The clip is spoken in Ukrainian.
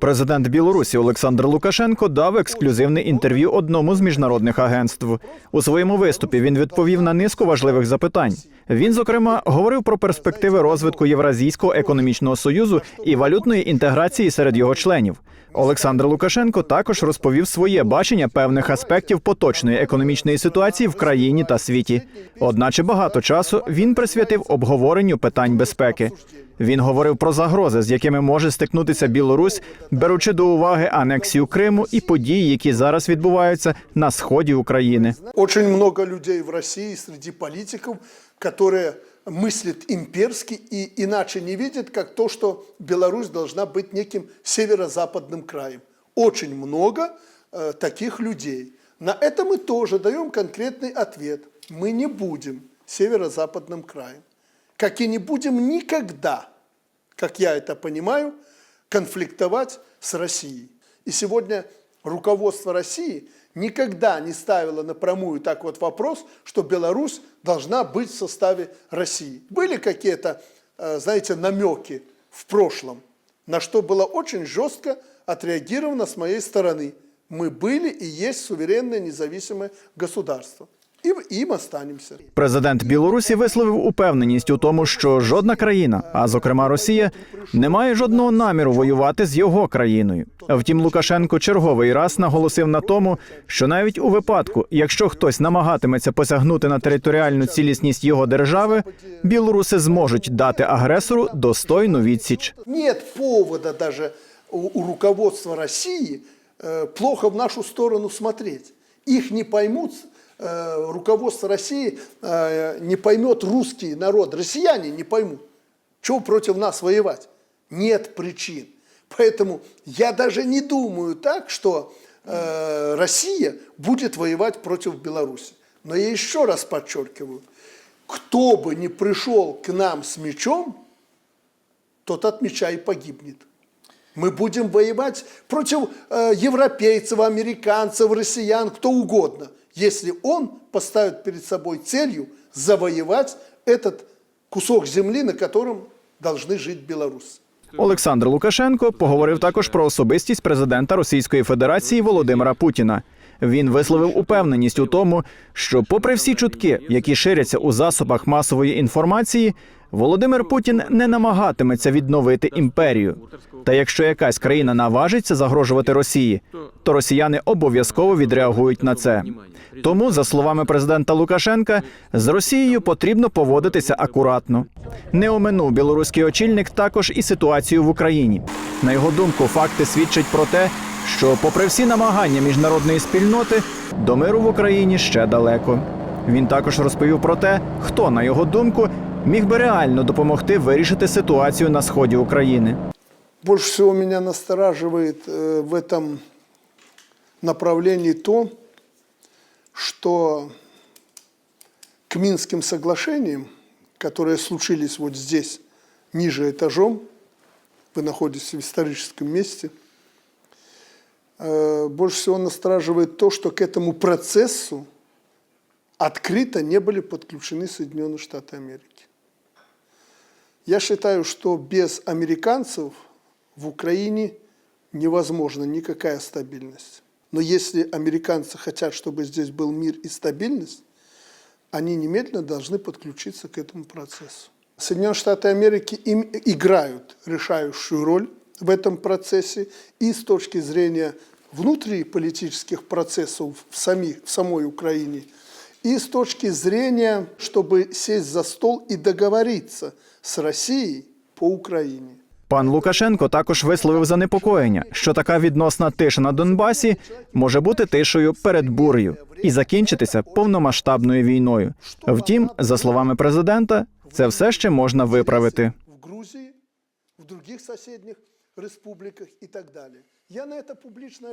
Президент Білорусі Олександр Лукашенко дав ексклюзивне інтерв'ю одному з міжнародних агентств. У своєму виступі він відповів на низку важливих запитань. Він, зокрема, говорив про перспективи розвитку Євразійського економічного союзу і валютної інтеграції серед його членів. Олександр Лукашенко також розповів своє бачення певних аспектів поточної економічної ситуації в країні та світі. Одначе багато часу він присвятив обговоренню питань безпеки. Він говорив про загрози, з якими може стикнутися Білорусь, беручи до уваги анексію Криму і події, які зараз відбуваються на сході України. Очень много людей в России среди политиков, которые мыслят имперски и иначе не видят, как то, что Беларусь должна быть неким северо-западным краем. Очень много э, таких людей. На это мы тоже даем конкретный ответ. Мы не будем северо-западным краем. Как и не будем никогда, как я это понимаю, конфликтовать с Россией. И сегодня руководство России никогда не ставило напрямую так вот вопрос, что Беларусь должна быть в составе России. Были какие-то, э, знаете, намеки в прошлом, на что было очень жестко отреагировано с моей стороны. Мы были и есть суверенное независимое государство. И им останемся. Президент Білорусі висловив упевненість у тому, що жодна країна, а зокрема Росія, не має жодного наміру воювати з його країною. Втім, Лукашенко черговий раз наголосив на тому, що навіть у випадку, якщо хтось намагатиметься посягнути на територіальну цілісність його держави, білоруси зможуть дати агресору достойну відсіч. Нет повода даже у, руководства России э, плохо в нашу сторону смотреть. Их не поймут, руководство России э, не поймет русский народ, россияне не поймут. Чего против нас воевать? Нет причин. Поэтому я даже не думаю так, что э, Россия будет воевать против Беларуси. Но я еще раз подчеркиваю, кто бы ни пришел к нам с мечом, тот от меча и погибнет. Мы будем воевать против э, европейцев, американцев, россиян, кто угодно, если он поставит перед собой целью завоевать этот кусок земли, на котором должны жить белорусы. Олександр Лукашенко поговорив також про особистість президента Російської Федерації Володимира Путіна. Він висловив упевненість у тому, що, попри всі чутки, які ширяться у засобах масової інформації, Володимир Путін не намагатиметься відновити імперію. Та якщо якась країна наважиться загрожувати Росії, то росіяни обов'язково відреагують на це. Тому, за словами президента Лукашенка, з Росією потрібно поводитися акуратно. Не оминув білоруський очільник також і ситуацію в Україні. На його думку, факти свідчать про те, що, попри всі намагання міжнародної спільноти, до миру в Україні ще далеко. Він також розповів про те, хто, на його думку, міг би реально допомогти вирішити ситуацію на сході України. Больше всего меня настораживает э, в этом направлении то, что к Минским соглашениям, которые случились вот здесь, ниже этажом, вы находитесь в историческом месте, э, больше всего настораживает то, что к этому процессу открыто не были подключены Соединенные Штаты Америки. Я считаю, что без американцев в Украине невозможна никакая стабильность. Но если американцы хотят, чтобы здесь был мир и стабильность, они немедленно должны подключиться к этому процессу. Соединенные Штаты Америки им играют решающую роль в этом процессе и с точки зрения внутриполитических процессов в, самих, в самой Украине, и с точки зрения, чтобы сесть за стол и договориться с Россией по Украине. Пан Лукашенко також висловив занепокоєння, що така відносна тиша на Донбасі може бути тишею перед бурею і закінчитися повномасштабною війною. Втім, за словами президента, це все ще можна виправити. в Грузии, в других соседних республиках и так далее. Я на это публично